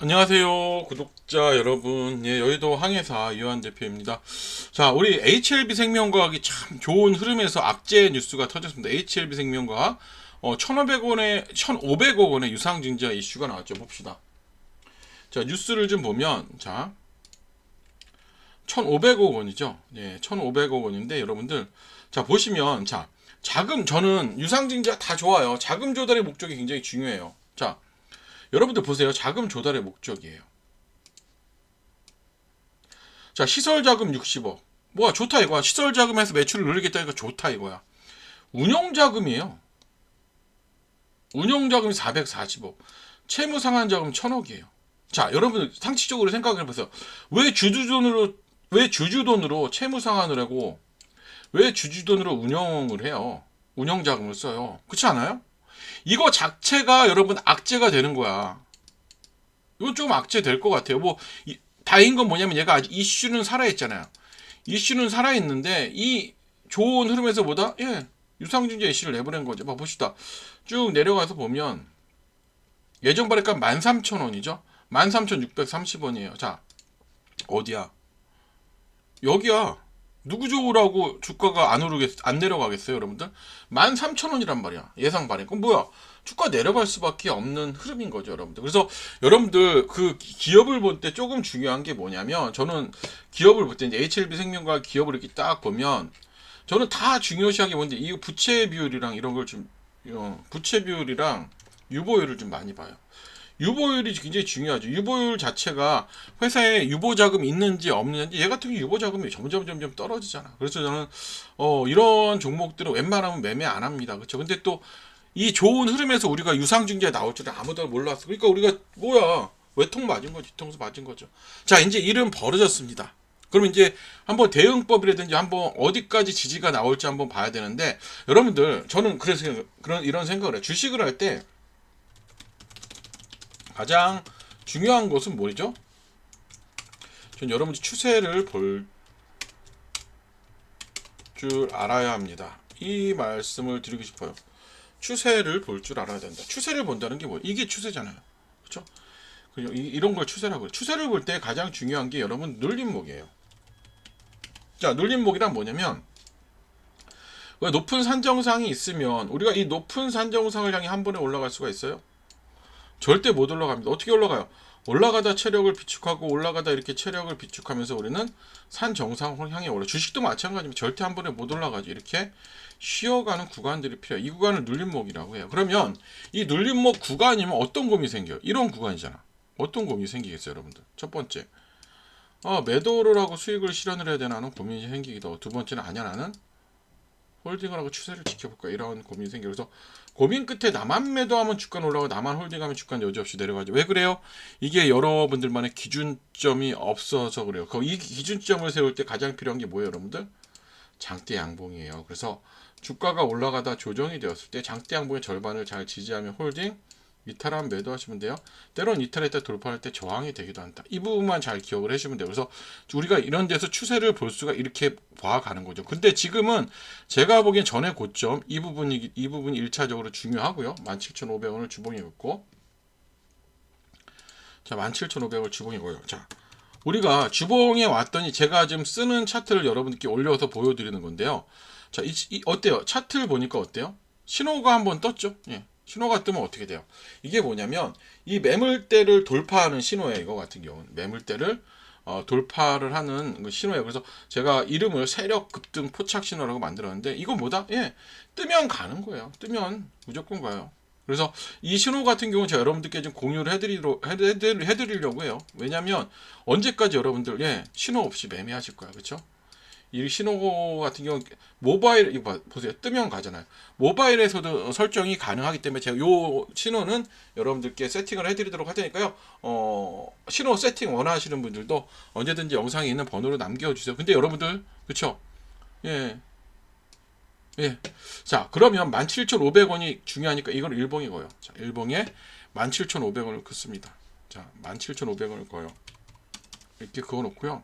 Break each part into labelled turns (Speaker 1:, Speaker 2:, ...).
Speaker 1: 안녕하세요 구독자 여러분. 예 여의도 항해사 유한 대표입니다. 자 우리 HLB 생명과학이 참 좋은 흐름에서 악재 뉴스가 터졌습니다. HLB 생명과학 어, 1500원에 1500억 원의 유상증자 이슈가 나왔죠. 봅시다. 자 뉴스를 좀 보면 자 1500억 원이죠. 예 1500억 원인데 여러분들 자 보시면 자 자금 저는 유상증자 다 좋아요. 자금 조달의 목적이 굉장히 중요해요. 자 여러분들 보세요. 자금 조달의 목적이에요. 자, 시설 자금 60억. 뭐야, 좋다 이거야. 시설 자금에서 매출을 늘리겠다니까 좋다 이거야. 운영 자금이에요. 운영 자금이 440억. 채무 상환 자금 1000억이에요. 자, 여러분 상식적으로 생각해 보세요. 왜 주주돈으로 왜 주주돈으로 채무 상환을 하고 왜 주주돈으로 운영을 해요? 운영 자금을 써요. 그렇지 않아요? 이거 자체가 여러분 악재가 되는 거야. 이건 좀 악재 될 것 같아요. 뭐 이, 다행인 건 뭐냐면 얘가 아직 이슈는 살아있잖아요. 이슈는 살아있는데 이 좋은 흐름에서 보다 예 유상증자 이슈를 내보낸 거죠. 봐 봅시다. 쭉 내려가서 보면 예정 발행가 13,000원이죠. 13,630원이에요. 자 어디야? 여기야. 누구 좋으라고 주가가 안 오르겠 안 내려가겠어요, 여러분들? 13,000원이란 말이야. 예상 발행. 그럼 뭐야? 주가 내려갈 수밖에 없는 흐름인 거죠, 여러분들. 그래서 여러분들 그 기업을 볼 때 조금 중요한 게 뭐냐면 저는 기업을 볼 때 이제 HLB 생명과 기업을 이렇게 딱 보면 저는 다 중요시한 게 뭔지 이 부채 비율이랑 이런 걸좀 부채 비율이랑 유보율을 좀 많이 봐요. 유보율이 굉장히 중요하죠. 유보율 자체가 회사에 유보 자금이 있는지 없는지 얘 같은 경우 유보 자금이 점점 점점 떨어지잖아. 그래서 저는 어 이런 종목들은 웬만하면 매매 안 합니다. 그렇죠? 근데 또 이 좋은 흐름에서 우리가 유상증자에 나올 줄은 아무도 몰랐어. 그러니까 우리가 뭐야 외통 맞은 거 뒤통수 맞은 거죠. 자 이제 일은 벌어졌습니다. 그럼 이제 한번 대응법이라든지 한번 어디까지 지지가 나올지 한번 봐야 되는데 여러분들 저는 그래서 그런 이런 생각을 해요. 주식을 할때 가장 중요한 것은 뭐죠? 전 여러분들 추세를 볼 줄 알아야 합니다. 이 말씀을 드리고 싶어요. 추세를 볼 줄 알아야 된다. 추세를 본다는 게 뭐예요? 이게 추세잖아요. 그렇죠? 이런 걸 추세라고 해요. 추세를 볼 때 가장 중요한 게 여러분 눌림목이에요. 자, 눌림목이란 뭐냐면 높은 산정상이 있으면 우리가 이 높은 산정상을 향해 한 번에 올라갈 수가 있어요? 절대 못 올라갑니다. 어떻게 올라가요? 올라가다 체력을 비축하고 올라가다 이렇게 체력을 비축하면서 우리는 산 정상을 향해 올라. 주식도 마찬가지입니다. 절대 한 번에 못 올라가죠. 이렇게 쉬어가는 구간들이 필요해요. 이 구간을 눌림목이라고 해요. 그러면 이 눌림목 구간이면 어떤 고민이 생겨요? 이런 구간이잖아. 어떤 고민이 생기겠어요, 여러분들? 첫 번째, 아, 매도를 하고 수익을 실현을 해야 되나 하는 고민이 생기기도 하고 두 번째는 아니야 나는 홀딩을 하고 추세를 지켜볼까? 이런 고민이 생겨 그래서 고민 끝에 나만 매도하면 주가는 올라가고 나만 홀딩하면 주가는 여지없이 내려가죠. 왜 그래요? 이게 여러분들만의 기준점이 없어서 그래요. 그 이 기준점을 세울 때 가장 필요한 게 뭐예요 여러분들? 장대 양봉이에요. 그래서 주가가 올라가다 조정이 되었을 때 장대 양봉의 절반을 잘 지지하면 홀딩 이탈하면 매도하시면 돼요. 때론 이탈할 때 돌파할 때 저항이 되기도 한다. 이 부분만 잘 기억을 해주시면 돼요. 그래서 우리가 이런 데서 추세를 볼 수가 이렇게 봐가는 거죠. 근데 지금은 제가 보기엔 전에 고점 이 부분이 이 부분이 1차적으로 중요하고요. 17,500원을 주봉이었고 자 17,500원 주봉이고요. 자 우리가 주봉에 왔더니 제가 지금 쓰는 차트를 여러분들께 올려서 보여드리는 건데요. 자, 이, 이 어때요? 차트를 보니까 어때요? 신호가 한번 떴죠? 예. 신호가 뜨면 어떻게 돼요? 이게 뭐냐면 이 매물대를 돌파하는 신호예요. 이거 같은 경우는 매물대를 어, 돌파를 하는 그 신호예요. 그래서 제가 이름을 세력 급등 포착 신호라고 만들었는데 이건 뭐다? 예, 뜨면 가는 거예요. 뜨면 무조건 가요. 그래서 이 신호 같은 경우는 제가 여러분들께 좀 공유를 해드리려, 해드리, 해드리려고 해요. 왜냐면 언제까지 여러분들 예 신호 없이 매매하실 거야, 그렇죠? 이 신호 같은 경우 모바일 이거 보세요 뜨면 가잖아요 모바일에서도 설정이 가능하기 때문에 제가 요 신호는 여러분들께 세팅을 해드리도록 할 테니까요 어 신호 세팅 원하시는 분들도 언제든지 영상에 있는 번호로 남겨주세요 근데 여러분들 그쵸 예 예. 자, 그러면 17,500원이 중요하니까 이걸 일봉에 거요. 자, 일봉에 17,500원을 긋습니다. 자, 17,500원을 거요. 이렇게 그어 놓고요.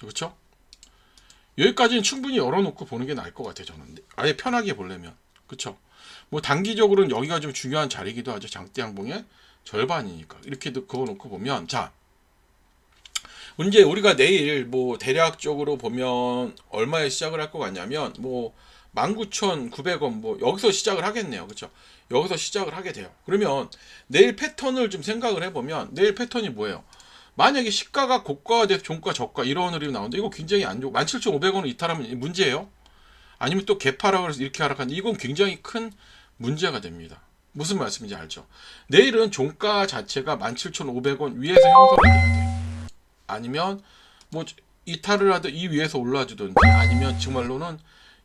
Speaker 1: 그렇죠? 여기까지는 충분히 열어놓고 보는 게 나을 것 같아요. 저는 아예 편하게 보려면 그쵸? 뭐 단기적으로는 여기가 좀 중요한 자리이기도 하죠. 장대 양봉에 절반이니까 이렇게 그거 놓고 보면 자 문제 우리가 내일 뭐 대략적으로 보면 얼마에 시작을 할 것 같냐면 뭐 19,900원 뭐 여기서 시작을 하겠네요. 그렇죠? 여기서 시작을 하게 돼요. 그러면 내일 패턴을 좀 생각을 해보면 내일 패턴이 뭐예요? 만약에 시가가 고가가 돼서 종가 저가 이런 흐름이 나오는데 이거 굉장히 안 좋고 17,500원을 이탈하면 문제예요? 아니면 또 개파라고 해서 이렇게 하락하는데 이건 굉장히 큰 문제가 됩니다. 무슨 말씀인지 알죠? 내일은 종가 자체가 17,500원 위에서 형성이 돼야 돼요. 아니면 뭐 이탈을 하든 이 위에서 올라주든지 아니면 정말로는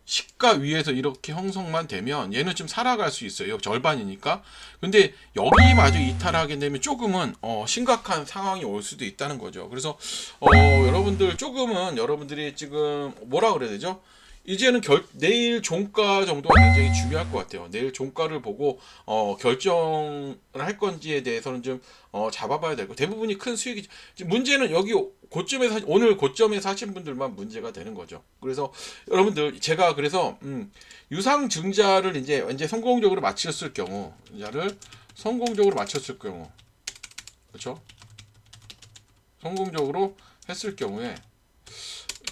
Speaker 1: 시가 위에서 이렇게 형성만 되면 얘는 좀 살아갈 수 있어요. 절반이니까. 근데 여기마저 이탈하게 되면 조금은 어, 심각한 상황이 올 수도 있다는 거죠. 그래서 어, 여러분들 조금은 여러분들이 지금 뭐라 그래야 되죠? 이제는 결, 내일 종가 정도가 굉장히 중요할 것 같아요. 내일 종가를 보고 어, 결정을 할 건지에 대해서는 좀 어, 잡아봐야 되고 대부분이 큰 수익이 문제는 여기 고점에서 하- 오늘 고점에서 하신 분들만 문제가 되는 거죠. 그래서 여러분들 제가 그래서 음, 유상 증자를 이제 이제 성공적으로 마쳤을 경우 증자를 성공적으로 마쳤을 경우 그렇죠? 성공적으로 했을 경우에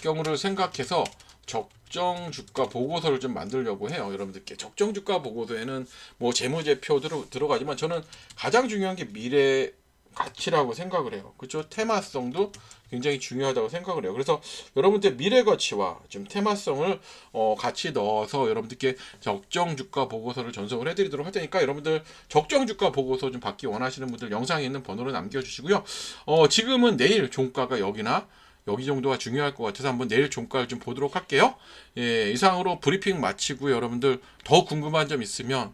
Speaker 1: 경우를 생각해서 적 정 주가 보고서를 좀 만들려고 해요. 여러분들께 적정 주가 보고서에는 뭐 재무제표 들어, 들어가지만 저는 가장 중요한 게 미래 가치라고 생각을 해요. 그렇죠? 테마성도 굉장히 중요하다고 생각을 해요. 그래서 여러분들 미래 가치와 좀 테마성을 어, 같이 넣어서 여러분들께 적정 주가 보고서를 전송을 해드리도록 할 테니까 여러분들 적정 주가 보고서 좀 받기 원하시는 분들 영상에 있는 번호로 남겨주시고요. 어, 지금은 내일 종가가 여기나 여기 정도가 중요할 것 같아서 한번 내일 종가를 좀 보도록 할게요. 예, 이상으로 브리핑 마치고 여러분들 더 궁금한 점 있으면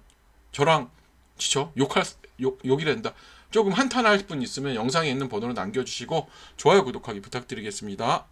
Speaker 1: 저랑 지쳐 욕할 수- 욕 욕이란다. 조금 한탄할 분 있으면 영상에 있는 번호로 남겨주시고 좋아요 구독하기 부탁드리겠습니다.